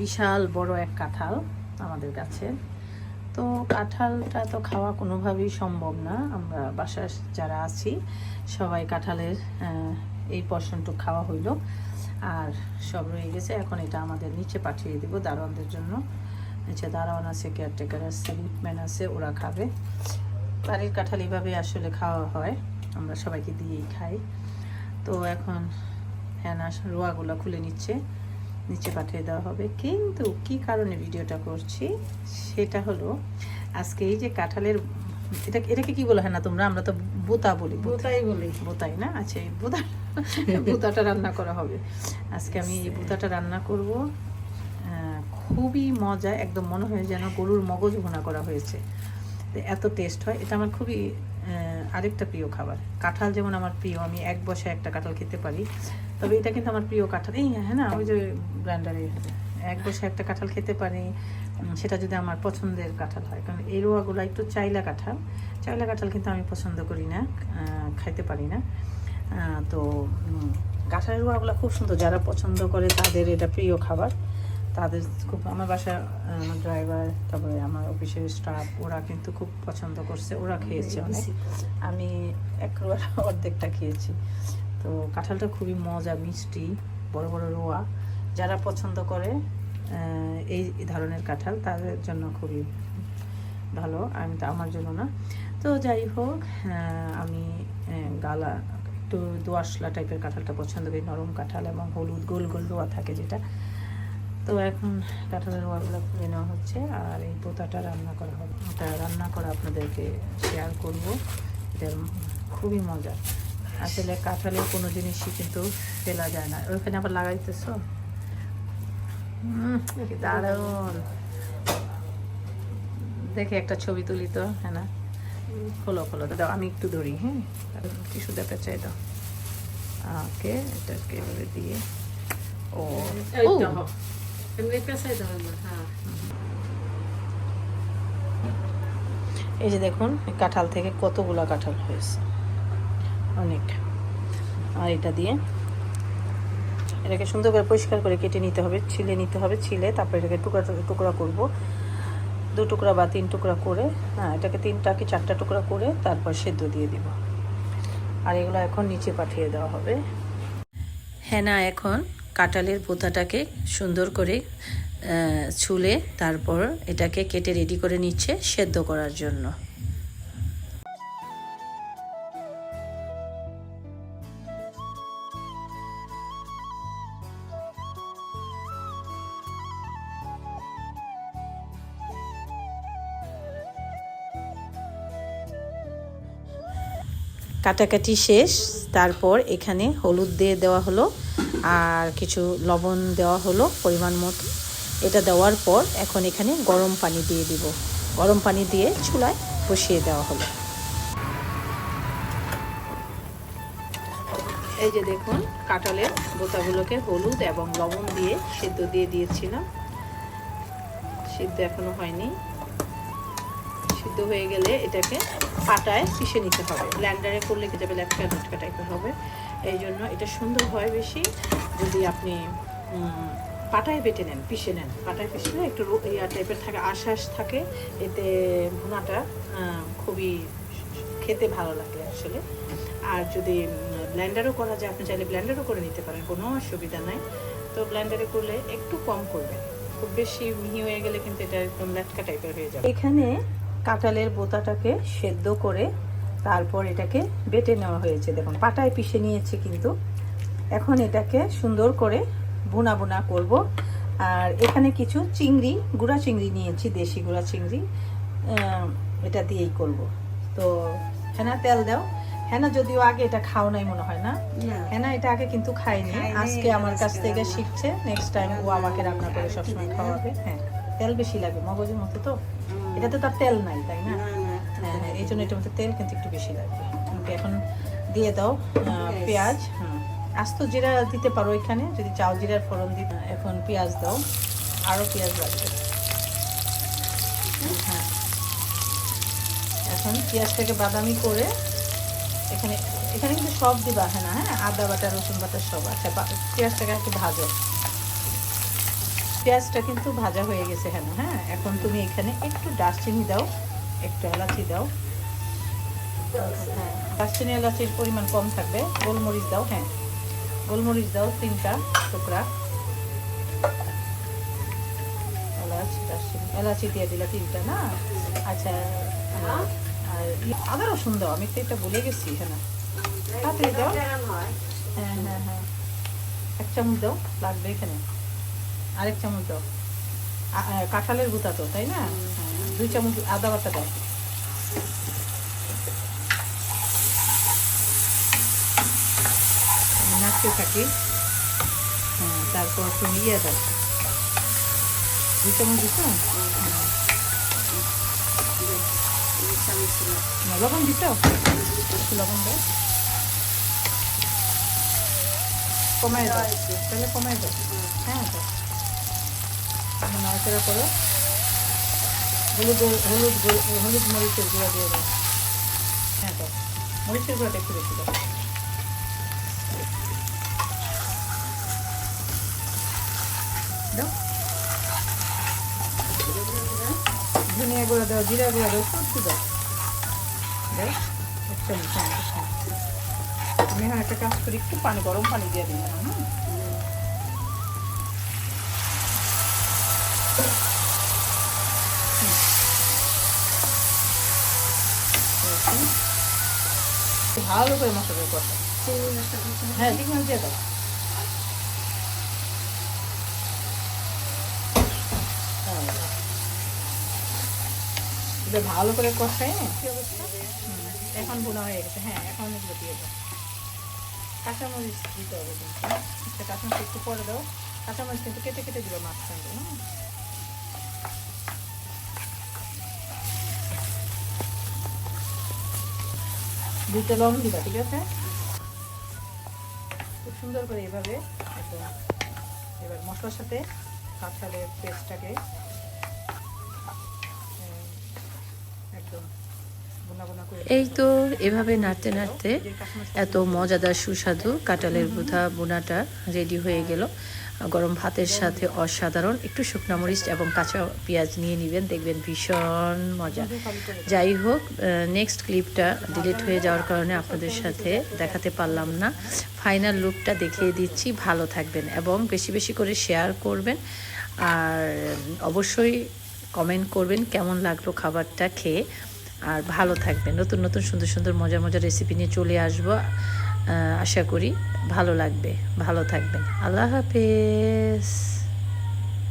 বিশাল বড় এক কাঁঠাল আমাদের কাছে। তো কাঁঠালটা তো খাওয়া কোনোভাবেই সম্ভব না। আমরা বাসায় যারা আছি, সবাই কাঁঠালের এই পর্শনটুকু খাওয়া হইল। আর সব রয়ে গেছে। এখন এটা আমাদের নিচে পাঠিয়ে দিব দারোয়ানদের জন্য। নিচে দারোয়ান আছে কেয়ারটেকার আছে লিটম্যান আছে, ওরা খাবে। বাড়ির কাঁঠাল এইভাবে আসলে খাওয়া হয়। আমরা সবাইকে দিয়েই খাই। তো এখন হ্যানা রোয়াগুলো খুলে নিচ্ছে। নিচে পাঠিয়ে দেওয়া হবে। কিন্তু কি কারণে ভিডিওটা করছি? সেটা হলো আজকে এই যে কাঁঠালের এটা এটাকে কি বলা হয় না তোমরা? আমরা তো বোতা বলি। বোতাই বলি। বোতাই না? আচ্ছা এই বোতা বোতাটা রান্না করা হবে। আজকে আমি এই বোতাটা রান্না করব। খুবই মজা একদম মনে হয় যেন গরুর মগজ ভুনা করা হয়েছে। এত টেস্ট হয়, এটা আমার খুবই আরেকটা প্রিয় খাবার। কাঁঠাল যেমন আমার প্রিয়, আমি এক বসে একটা কাঁঠাল খেতে পারি, তবে এটা কিন্তু আমার প্রিয় কাঁঠাল। এই হ্যাঁ না, ওই যে ব্র্যান্ডারে এক বসে একটা কাঁঠাল খেতে পারি সেটা যদি আমার পছন্দের কাঁঠাল হয়। কারণ এই রোয়াগুলো একটু চাইলা কাঁঠাল চাইলা কাঁঠাল কিন্তু আমি পছন্দ করি না খাইতে পারি না। তো কাঁঠালের রোয়াগুলো খুব সুন্দর, যারা পছন্দ করে তাদের এটা প্রিয় খাবার। তাদের খুব আমার বাসা আমার ড্রাইভার তারপরে আমার অফিসের স্টাফ ওরা কিন্তু খুব পছন্দ করছে ওরা খেয়েছে অনেক। আমি এক রোয়ার অর্ধেকটা খেয়েছি। তো কাঁঠালটা খুবই মজা মিষ্টি বড় বড় রোয়া। যারা পছন্দ করে এই ধরনের কাঁঠাল তাদের জন্য খুবই ভালো। আমি তো আমার জন্য না। তো যাই হোক আমি গালা একটু দোয়াশলা টাইপের কাঁঠালটা পছন্দ করি। নরম কাঁঠাল এবং হলুদ গোল গোল রোয়া থাকে যেটা। তো এখন কাঁঠালের রোয়াগুলো খুলে নেওয়া হচ্ছে। আর এই পোতাটা রান্না করা হবে। ওটা রান্না করা আপনাদেরকে শেয়ার করব। এটা খুবই মজা। আসলে কাঁঠালের কোনো জিনিসই কিন্তু ফেলা যায় না। ওইখানে আবার লাগাইতেছ? দারুণ। দেখে একটা ছবি তুলি তো হ্যাঁ না? খোলো খোলো। দাও আমি একটু ধরি হ্যাঁ? টিস্যু দেখতে চাই দাও ওকে এটাকে দিয়ে। ও এই হ্যাঁ এই যে দেখুন কাঁঠাল থেকে কতগুলো কাঁঠাল হয়েছে। অনেক। আর এটা দিয়ে এটাকে সুন্দর করে পরিষ্কার করে কেটে নিতে হবে ছিলে নিতে হবে ছিলে তারপরে এটাকে টুকরা টুকরা করব। দু টুকরা বা তিন টুকরা করে হ্যাঁ এটাকে তিনটা কি চারটা টুকরা করে তারপর সেদ্ধ দিয়ে দিব। আর এগুলো এখন নিচে পাঠিয়ে দেওয়া হবে। হ্যাঁ না এখন কাঁঠালের পোতাটাকে সুন্দর করে ছুলে তারপর এটাকে কেটে রেডি করে নিচ্ছে সেদ্ধ করার জন্য। কাটাকাটি শেষ, তারপর এখানে হলুদ দিয়ে দেওয়া হলো আর কিছু লবণ দেওয়া হলো পরিমাণ মতো। এটা দেওয়ার পর এখন এখানে গরম পানি দিয়ে দিব। গরম পানি দিয়ে চুলায় বসিয়ে দেওয়া হলো। এই যে দেখুন, কাঁঠালের বোতাগুলোকে হলুদ এবং লবণ দিয়ে সিদ্ধ দিয়ে দিয়েছিলাম। সিদ্ধ এখনও হয়নি। সিদ্ধ হয়ে গেলে এটাকে পাটায় পিষে নিতে হবে। ব্ল্যান্ডারে করলে কি যাবে? ল্যাটকা টাইপের হবে। এই জন্য এটা সুন্দর হয় বেশি। যদি আপনি পাটায় বেটে নেন, পিষে নেন। পাটায় পিষলে একটু রো- ইয়া টাইপের থাকে আশ্বাস থাকে। এতে ভুনাটা খুবই খেতে ভালো লাগে আসলে। আর যদি ব্ল্যান্ডারও করা যায়, আপনি চাইলে ব্ল্যান্ডারও করে নিতে পারেন, কোনো অসুবিধা নাই। তো ব্ল্যান্ডারে করলে একটু কম করবেন। খুব বেশি মিহি হয়ে গেলে কিন্তু এটা একদম ল্যাটকা টাইপের হয়ে যাবে। এখানে কাঁঠালের বোতাটাকে সেদ্ধ করে তারপর এটাকে বেটে নেওয়া হয়েছে। দেখুন পাটায় পিষে নিয়েছে কিন্তু। এখন এটাকে সুন্দর করে বুনা বুনা করব। আর এখানে কিছু চিংড়ি গুঁড়া চিংড়ি নিয়েছি দেশি গুঁড়া চিংড়ি। এটা দিয়েই করব। তো হেনা তেল দাও। হেনা যদিও আগে এটা খাও নাই মনে হয় না? হেনা এটা আগে কিন্তু খাইনি আজকে আমার কাছ থেকে শিখছে। নেক্সট টাইম ও আমাকে রান্না করে সবসময় খাওয়াবে। হ্যাঁ তেল বেশি লাগে মগজের মতো তো? এটাতে তো আর তেল নাই তাই না। হ্যাঁ হ্যাঁ এই জন্য এটার মধ্যে তেল কিন্তু একটু বেশি লাগবে। এখন দিয়ে দাও পেঁয়াজ। হুম। আস্ত জিরা দিতে পারো এখানে যদি চাও জিরার ফোড়ন দিতে এখন পেঁয়াজ দাও আরও পেঁয়াজ লাগবে। হ্যাঁ। এখন পেঁয়াজটাকে বাদামি করে এখানে এখানে কিন্তু সব দিবা হ্যাঁ না হ্যাঁ আদা বাটা রসুন বাটা সব আচ্ছা বা- পেঁয়াজটাকে একটু ভাজো। পেঁয়াজটা কিন্তু ভাজা হয়ে গেছে হ্যাঁ হ্যাঁ এখন তুমি এখানে একটু দারচিনি দাও একটু এলাচি দাও। দারচিনি এলাচির পরিমাণ কম থাকবে। গোলমরিচ দাও হ্যাঁ। গোলমরিচ দাও, তিনটা টুকরা। এলাচ এলাচি দিয়ে দিলা তিনটা, না? আচ্ছা আর- আদা রসুন দাও, আমি তো এটা ভুলে গেছি হ্যাঁ তাড়াতাড়ি দাও। হ্যাঁ হ্যাঁ হ্যাঁ। এক চামচ দাও, লাগবে এখানে। আরেক চামচ দাও। কাঁঠালের গুঁতা তো তাই না? দুই চামচ আদা বাটা দাও। নাচতে থাকি। হ্যাঁ তারপর তুমি ইয়ে দাও। দুই চামচ না, লবণ একটু লবণ দাও। কমায় দাও তাহলে কমায় দাও। হ্যাঁ নাড়াচাড়া করো। হলুদ হলুদ হলুদ মরিচের গুঁড়া দিয়ে দাও। হ্যাঁ দাও। মরিচের গুঁড়াটা একটু বেশি দাও। ধনিয়া গুঁড়া দাও, জিরা গুঁড়া দাও সব দাও। দাও এক চামচ হ্যাঁ একটা কাজ করি, একটু পানি, গরম পানি দিয়ে দিই হ্যাঁ ভালো করে মশলা করতে হ্যাঁ ঠিক আছে দিয়ে দাও। হ্যাঁ। ভালো করে কষাই কি অবস্থা? এখন বোনা হয়ে গেছে হ্যাঁ এখন এগুলো দিয়ে দাও। কাঁচামরিচ দিতে হবে কিন্তু কাঁচামরিচ একটু পরে দাও। কাঁচামরিচ কিন্তু কেটে কেটে দিবে মাছ হুম দুইটা লং দিবা ঠিক আছে? খুব সুন্দর করে এভাবে এবার মশলার সাথে কাঁঠালের পেস্টটাকে একদম এই তো এভাবে নাড়তে নাড়তে এত মজাদার সুস্বাদু কাঁঠালের বুধা বোনাটা রেডি হয়ে গেল। গরম ভাতের সাথে অসাধারণ। একটু শুকনা মরিচ এবং কাঁচা পেঁয়াজ নিয়ে নেবেন, দেখবেন ভীষণ মজা। যাই হোক নেক্সট ক্লিপটা ডিলিট হয়ে যাওয়ার কারণে আপনাদের সাথে দেখাতে পারলাম না। ফাইনাল লুকটা দেখিয়ে দিচ্ছি, ভালো থাকবেন এবং বেশি বেশি করে শেয়ার করবেন। আর অবশ্যই কমেন্ট করবেন কেমন লাগল খাবারটা খেয়ে। আর ভালো থাকবেন। নতুন নতুন সুন্দর সুন্দর, মজার মজার রেসিপি নিয়ে চলে আসব। আশা করি ভালো লাগবে ভালো থাকবেন। আল্লাহ হাফেজ।